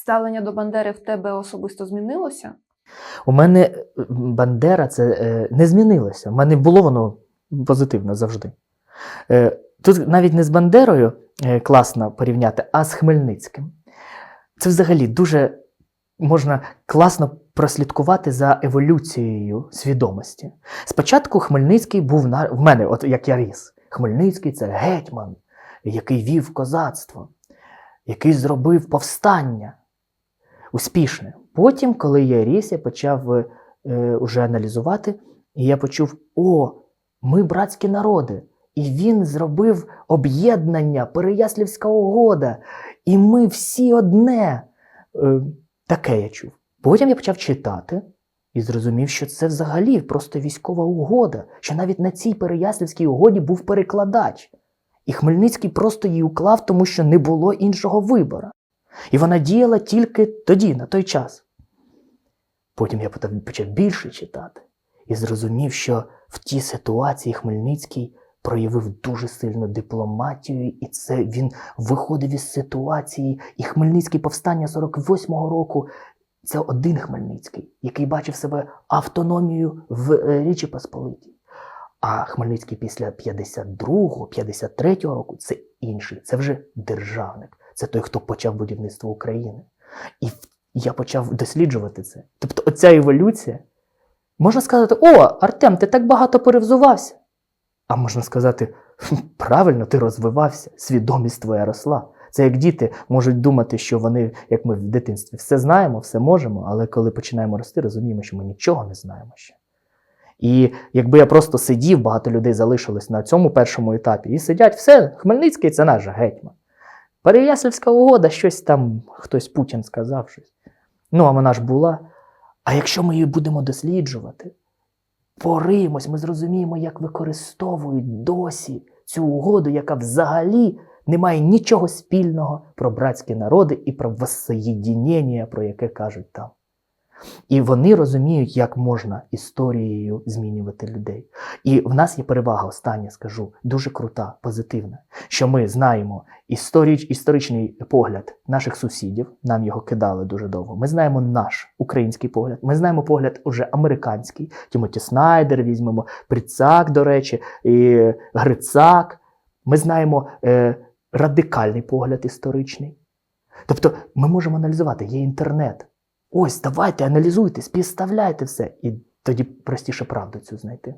ставлення до Бандери в тебе особисто змінилося? У мене е, Бандера це е, не змінилося. У мене було воно позитивно завжди. Е, тут навіть не з Бандерою класно порівняти, а з Хмельницьким. Це взагалі дуже можна класно прослідкувати за еволюцією свідомості. Спочатку Хмельницький був на в мене, от як я ріс. Хмельницький це гетьман, який вів козацтво, який зробив повстання успішне. Потім, коли я ріс, я почав е, уже аналізувати, і я почув: о, ми братські народи. І він зробив об'єднання, Переяслівська угода, і ми всі одне. Е, таке я чув. Потім я почав читати і зрозумів, що це взагалі просто військова угода, що навіть на цій Переяслівській угоді був перекладач. І Хмельницький просто її уклав, тому що не було іншого вибору. І вона діяла тільки тоді, на той час. Потім я почав більше читати і зрозумів, що в тій ситуації Хмельницький проявив дуже сильну дипломатію, і це він виходив із ситуації. І Хмельницький повстання 48-го року це один Хмельницький, який бачив себе автономією в е, Річі Посполитій. А Хмельницький після 52-го, 53-го року це інший, це вже державник. Це той, хто почав будівництво України. І я почав досліджувати це. Тобто, оця еволюція. Можна сказати, о, Артем, ти так багато перевзувався. А можна сказати, правильно, ти розвивався, свідомість твоя росла. Це як діти можуть думати, що вони, як ми в дитинстві, все знаємо, все можемо, але коли починаємо рости, розуміємо, що ми нічого не знаємо ще. І якби я просто сидів, багато людей залишилось на цьому першому етапі і сидять, все, Хмельницький це наш гетьман. Переяслівська угода, щось там хтось Путін сказав щось. Ну, а вона ж була. А якщо ми її будемо досліджувати, поримось, ми зрозуміємо, як використовують досі цю угоду, яка взагалі не має нічого спільного про братські народи і про воссоєдінення, про яке кажуть там. І вони розуміють, як можна історією змінювати людей. І в нас є перевага, остання скажу, дуже крута, позитивна, що ми знаємо історич, історичний погляд наших сусідів, нам його кидали дуже довго. Ми знаємо наш український погляд, ми знаємо погляд уже американський. Тімоті Снайдер візьмемо, Прицак, до речі, і Грицак. Ми знаємо е, радикальний погляд історичний. Тобто ми можемо аналізувати, є інтернет. Ось, давайте, аналізуйте, співставляйте все, і тоді простіше правду цю знайти.